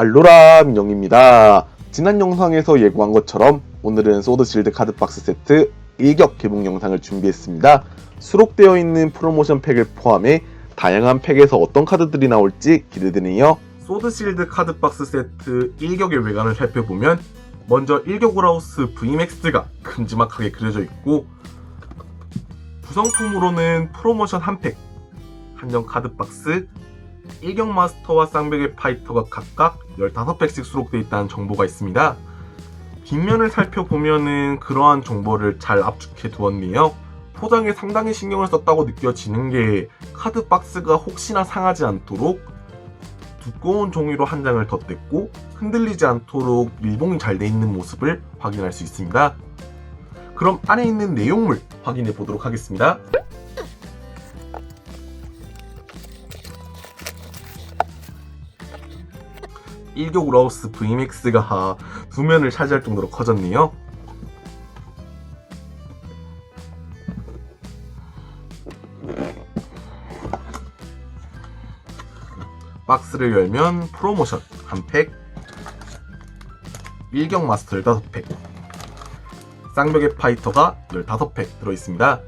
알로라 민영입니다. 지난 영상에서 예고한 것처럼 오늘은 소드실드 카드 박스 세트 1격 개봉 영상을 준비했습니다. 수록되어 있는 프로모션 팩을 포함해 다양한 팩에서 어떤 카드들이 나올지 기대되네요. 소드실드 카드 박스 세트 1격의 외관을 살펴보면 먼저 1격 오라우스 VMAX가 큼지막하게 그려져 있고 구성품으로는 프로모션 한 팩, 한정 카드 박스, 1경 마스터와 쌍벽의 파이터가 각각 15팩씩 수록되어 있다는 정보가 있습니다. 뒷면을 살펴보면은 그러한 정보를 잘 압축해 두었네요. 포장에 상당히 신경을 썼다고 느껴지는 게 카드 박스가 혹시나 상하지 않도록 두꺼운 종이로 한 장을 덧댔고 흔들리지 않도록 밀봉이 잘 돼 있는 모습을 확인할 수 있습니다. 그럼 안에 있는 내용물 확인해 보도록 하겠습니다. 일격 우라우스 VMAX가 두 면을 차지할 정도로 커졌네요. 박스를 열면 프로모션 한 팩, 일격 마스터 15팩, 쌍벽의 파이터가 15팩 들어있습니다.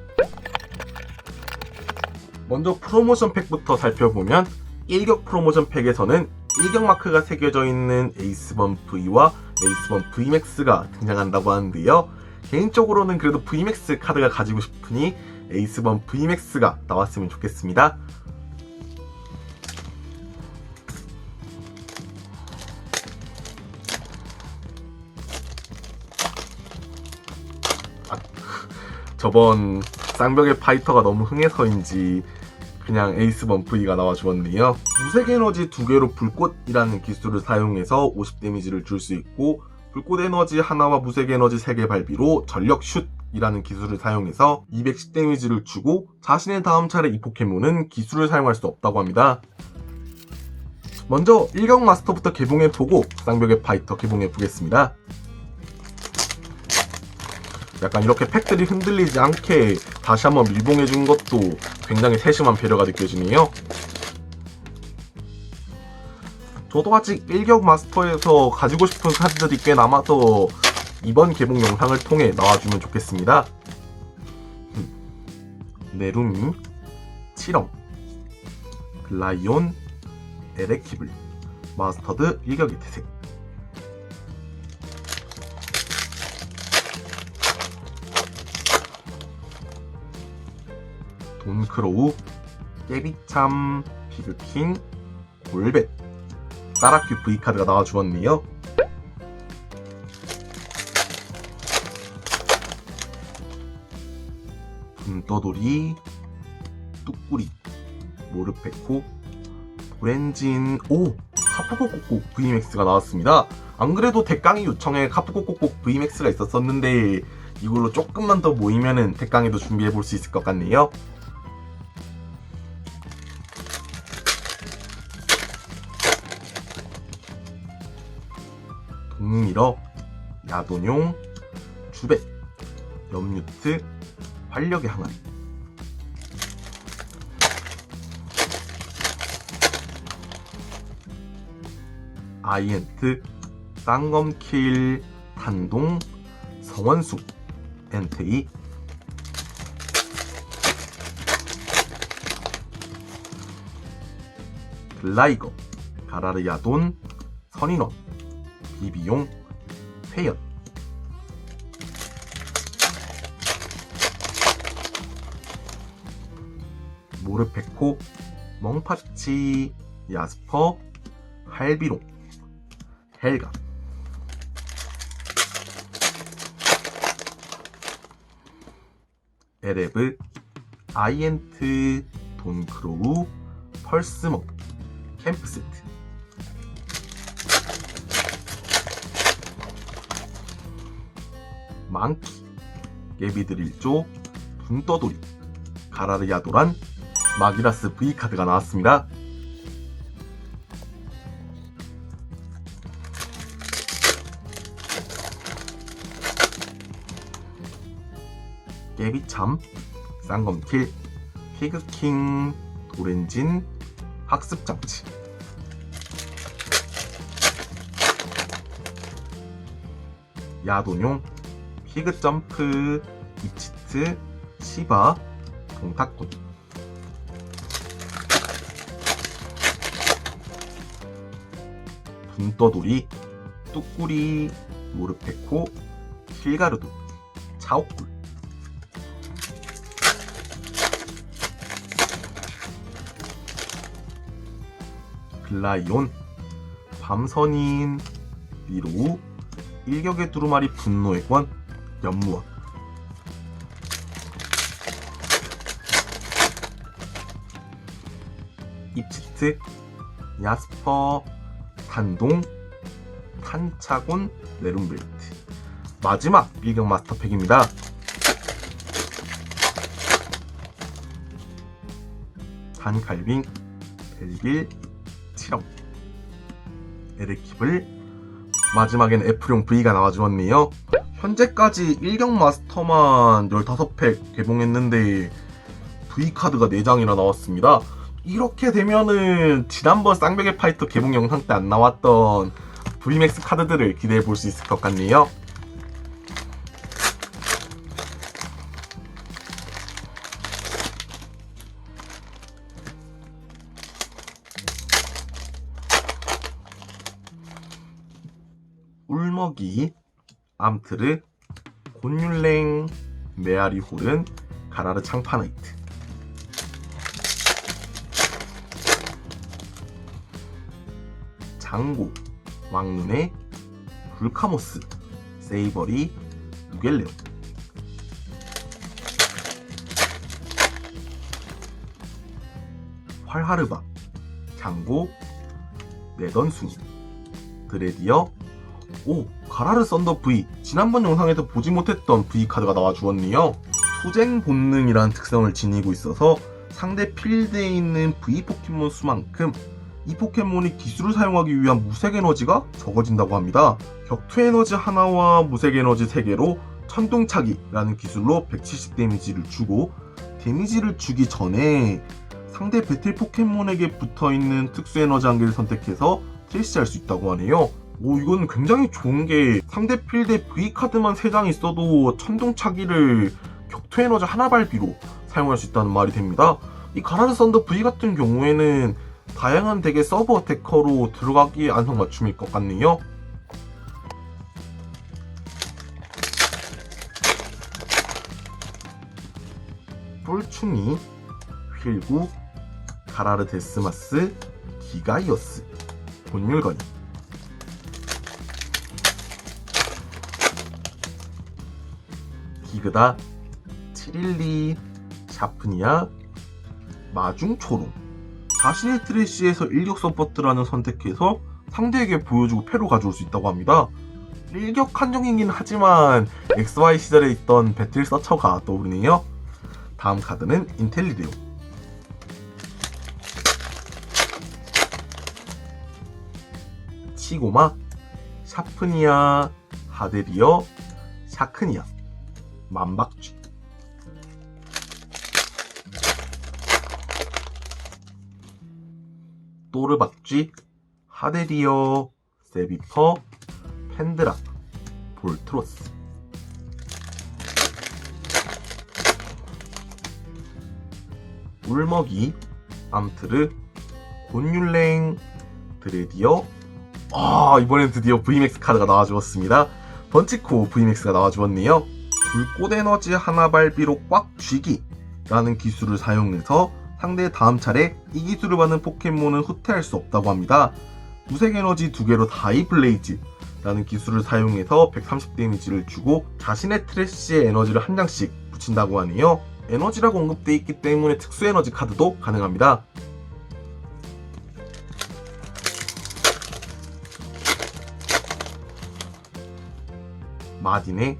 먼저 프로모션 팩부터 살펴보면 1격 프로모션 팩에서는 1격 마크가 새겨져 있는 에이스번 V와 에이스번 VMAX가 등장한다고 하는데요. 개인적으로는 그래도 VMAX 카드가 가지고 싶으니 에이스번 VMAX가 나왔으면 좋겠습니다. 아, 저번 쌍벽의 파이터가 너무 흥해서인지 그냥 에이스번 V가 나와 주었네요. 무색 에너지 두 개로 불꽃이라는 기술을 사용해서 50 데미지를 줄 수 있고 불꽃 에너지 하나와 무색 에너지 3개 발비로 전력 슛 이라는 기술을 사용해서 210 데미지를 주고 자신의 다음 차례 이 포켓몬은 기술을 사용할 수 없다고 합니다. 먼저 1경 마스터부터 개봉해보고 쌍벽의 파이터 개봉해보겠습니다. 약간 이렇게 팩들이 흔들리지 않게 다시 한번 밀봉해 준 것도 굉장히 세심한 배려가 느껴지네요. 저도 아직 1격 마스터에서 가지고 싶은 카드들이 꽤 남아서 이번 개봉 영상을 통해 나와주면 좋겠습니다. 음, 네루미, 치렁, 글라이온, 에레키블, 마스터드 1격의 태색, 돈크로우, 깨비참, 피그킹, 골벳, 따라큐 V카드가 나와 주었네요. 분떠돌이, 뚝구리, 모르페코, 브렌진, 오! 카프코코코 VMAX가 나왔습니다. 안 그래도 대깡이 요청에 카프코코코 VMAX가 있었었는데 이걸로 조금만 더 모이면은 대깡에도 준비해 볼 수 있을 것 같네요. 동미러, 야돈용, 주배, 염유트, 활력의 항아리 아이엔트, 쌍검킬, 탄동, 성원수, 엔테이. 글라이거, 가라르야돈, 선인원 비비용, 회연. 모르페코, 멍파치, 야스퍼, 할비롱, 헬가. 에레브, 아이엔트, 돈크로우, 펄스먹, 캠프세트 망키, 예비드릴조, 분떠돌이, 가라르야 도란, 마기라스 V카드가 나왔습니다. 깨비참, 쌍검킬, 피그킹, 도렌진, 학습장치 야도뇽, 피그 점프, 이치트, 시바, 동탁꾼. 분떠돌이, 뚜꾸리, 모르페코, 실가르도, 차옥굴. 글라이온, 밤선인, 미로우, 일격의 두루마리 분노의 권, 연무원. 입치트, 야스퍼, 탄동, 탄차곤, 레룸벨트. 마지막 일격 마스터팩입니다. 단칼빙, 벨빌, 치렁, 에르키블, 마지막엔 F용 V가 나와주었네요. 현재까지 일격 마스터만 15팩 개봉했는데 V카드가 4장이나 나왔습니다. 이렇게 되면은 지난번 쌍벽의 파이터 개봉 영상 때 안 나왔던 VMAX 카드들을 기대해 볼 수 있을 것 같네요. 울먹이, 암트르, 곤율랭, 메아리 홀은, 가라르 창파나이트. 장고, 왕눈의, 불카모스, 세이버리, 누겔레오. 활하르바, 장고, 네던순이, 드레디어, 오, 가라르 썬더 V. 지난번 영상에서 보지 못했던 V 카드가 나와 주었네요. 투쟁 본능이라는 특성을 지니고 있어서 상대 필드에 있는 V 포켓몬 수만큼 이 포켓몬이 기술을 사용하기 위한 무색 에너지가 적어진다고 합니다. 격투 에너지 하나와 무색 에너지 3개로 천둥차기라는 기술로 170 데미지를 주고 데미지를 주기 전에 상대 배틀 포켓몬에게 붙어있는 특수 에너지 한 개를 선택해서 트레시할 수 있다고 하네요. 오 이건 굉장히 좋은 게 상대 필드에 V 카드만 3장 있어도 천둥차기를 격투 에너지 하나 발비로 사용할 수 있다는 말이 됩니다. 이 가라르 썬더 V 같은 경우에는 다양한 덱의 서브 어태커로 들어가기 안성맞춤일 것 같네요. 뿔충이, 휠구, 가라르 데스마스, 기가이어스, 본율건이 기그다, 치릴리, 샤프니아, 마중초롱 자신의 트래쉬에서 일격 서포트라는 선택해서 상대에게 보여주고 패로 가져올 수 있다고 합니다. 일격 한정이긴 하지만 XY 시절에 있던 배틀 서처가 떠오르네요. 다음 카드는 인텔리데오. 치고마, 샤프니아, 하데리어, 샤크니아, 만박쥐. 또르박쥐, 하데리어, 세비퍼, 펜드라, 볼트로스. 울먹이, 암트르, 곤율랭, 드레디어. 아, 이번엔 드디어 VMAX 카드가 나와주었습니다. 번치코 VMAX가 나와주었네요. 불꽃 에너지 하나 발비로 꽉 쥐기 라는 기술을 사용해서 상대의 다음 차례 이 기술을 받는 포켓몬은 후퇴할 수 없다고 합니다. 무색 에너지 두 개로 다이블레이즈 라는 기술을 사용해서 130 데미지를 주고 자신의 트래쉬의 에너지를 한 장씩 붙인다고 하네요. 에너지라고 언급되어 있기 때문에 특수 에너지 카드도 가능합니다. 마딘의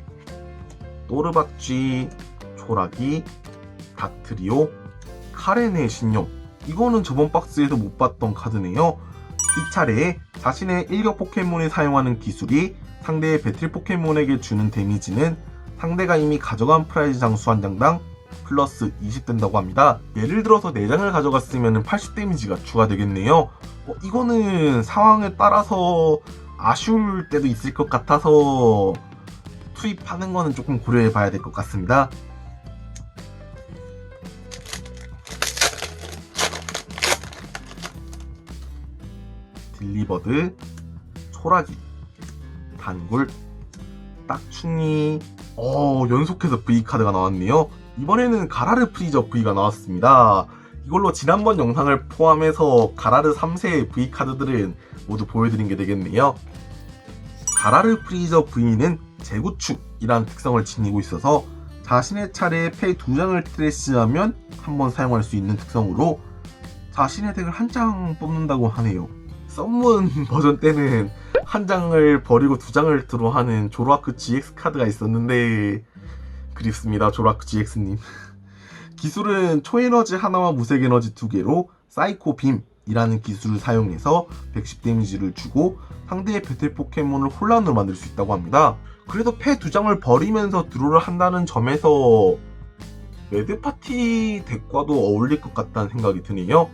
또르박쥐, 초라기, 닥트리오, 카렌의 신용. 이거는 저번 박스에서 못 봤던 카드네요. 이 차례에 자신의 일격 포켓몬이 사용하는 기술이 상대의 배틀 포켓몬에게 주는 데미지는 상대가 이미 가져간 프라이즈 장수 한 장당 플러스 20 된다고 합니다. 예를 들어서 4장을 가져갔으면 80 데미지가 추가되겠네요. 어, 이거는 상황에 따라서 아쉬울 때도 있을 것 같아서 수입하는 거는 조금 고려해 봐야 될 것 같습니다. 딜리버드, 초라기, 단굴, 딱충이, 어, 연속해서 V카드가 나왔네요. 이번에는 가라르 프리저 V가 나왔습니다. 이걸로 지난번 영상을 포함해서 가라르 3세의 V카드들은 모두 보여드린 게 되겠네요. 가라르 프리저 V는 재구축이라는 특성을 지니고 있어서 자신의 차례에 패두 장을 트레시하면 한 번 사용할 수 있는 특성으로 자신의 덱을 한 장 뽑는다고 하네요. 썸문 버전 때는 한 장을 버리고 두 장을 드로하는 조로아크 GX 카드가 있었는데 그립습니다 조로아크 GX님 기술은 초에너지 하나와 무색 에너지 두 개로 사이코 빔이라는 기술을 사용해서 110 데미지를 주고 상대의 배틀 포켓몬을 혼란으로 만들 수 있다고 합니다 그래도 패두 장을 버리면서 드로를 한다는 점에서 매드파티 덱과도 어울릴 것 같다는 생각이 드네요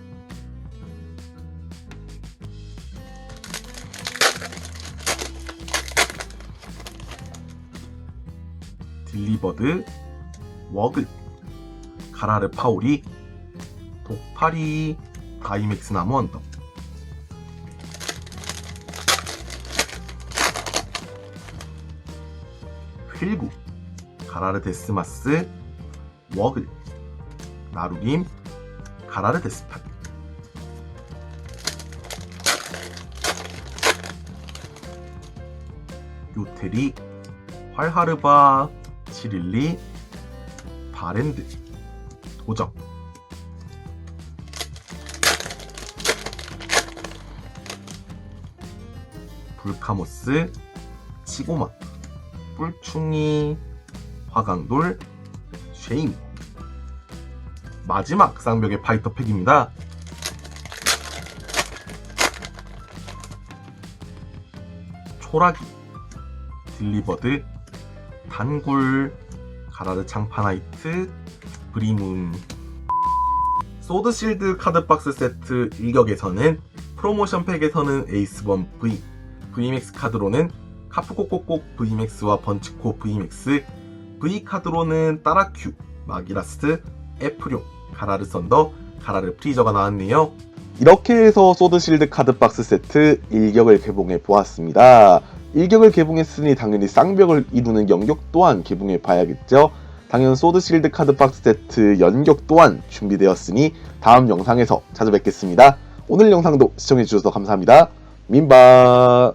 딜리버드, 워글, 가라르 파오리, 독파리, 다이맥스 나무 언덕. 휠구, 가라르 데스마스, 워글, 나루김, 가라르 데스팟. 요테리, 활하르바, 치릴리, 바렌드, 도적. 불카모스, 치고마, 뿔충이, 화강돌, 쉐임. 마지막 쌍벽의 파이터 팩입니다. 초라기, 딜리버드, 단굴, 가라드 창파나이트, 브리문 소드실드 카드박스 세트 일격에서는 프로모션 팩에서는 에이스범 V, VMAX 카드로는 카프코코콕 VMAX와 번치코 VMAX, V 카드로는 따라큐, 마기라스, 에프룡, 가라르 썬더, 가라르 프리저가 나왔네요. 이렇게 해서 소드실드 카드박스 세트 1격을 개봉해 보았습니다. 1격을 개봉했으니 당연히 쌍벽을 이루는 연격 또한 개봉해 봐야겠죠. 당연 소드실드 카드박스 세트 연격 또한 준비되었으니 다음 영상에서 찾아뵙겠습니다. 오늘 영상도 시청해주셔서 감사합니다. 민바